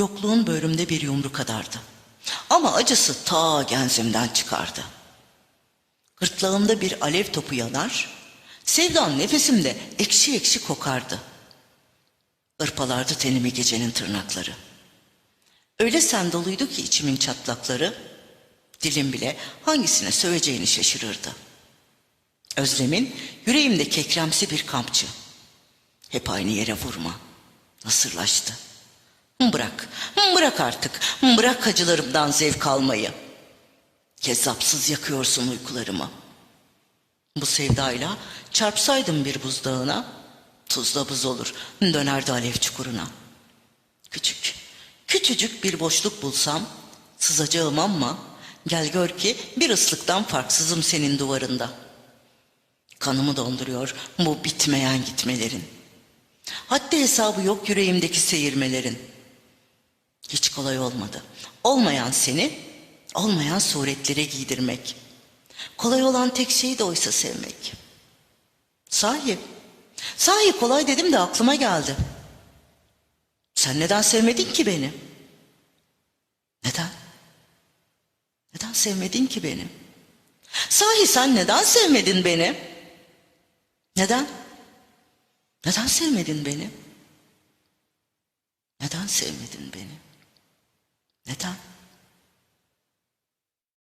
Yokluğun böğrümde bir yumru kadardı. Ama acısı ta genzimden çıkardı. Gırtlağımda bir alev topu yanar, sevdan nefesimde ekşi ekşi kokardı. Irpalardı tenimi gecenin tırnakları. Öyle sen doluydu ki içimin çatlakları, dilim bile hangisine söveceğini şaşırırdı. Özlemin yüreğimde kekremsi bir kampçı. Hep aynı yere vurma. Nasırlaştı. Bırak, bırak artık. Bırak acılarımdan zevk almayı. Kezzapsız yakıyorsun uykularımı. Bu sevdayla çarpsaydım bir buzdağına, tuzla buz olur, dönerdi alev çukuruna. Küçük, küçücük bir boşluk bulsam, sızacağım ama gel gör ki bir ıslıktan farksızım senin duvarında. Kanımı donduruyor bu bitmeyen gitmelerin. Haddi hesabı yok yüreğimdeki seyirmelerin. Hiç kolay olmadı. Olmayan seni, olmayan suretlere giydirmek. Kolay olan tek şey de oysa sevmek. Sahi, sahi kolay dedim de aklıma geldi. Sen neden sevmedin ki beni? Neden? Neden sevmedin ki beni? Sahi sen neden sevmedin beni? Neden? Neden sevmedin beni? Neden sevmedin beni? Neden?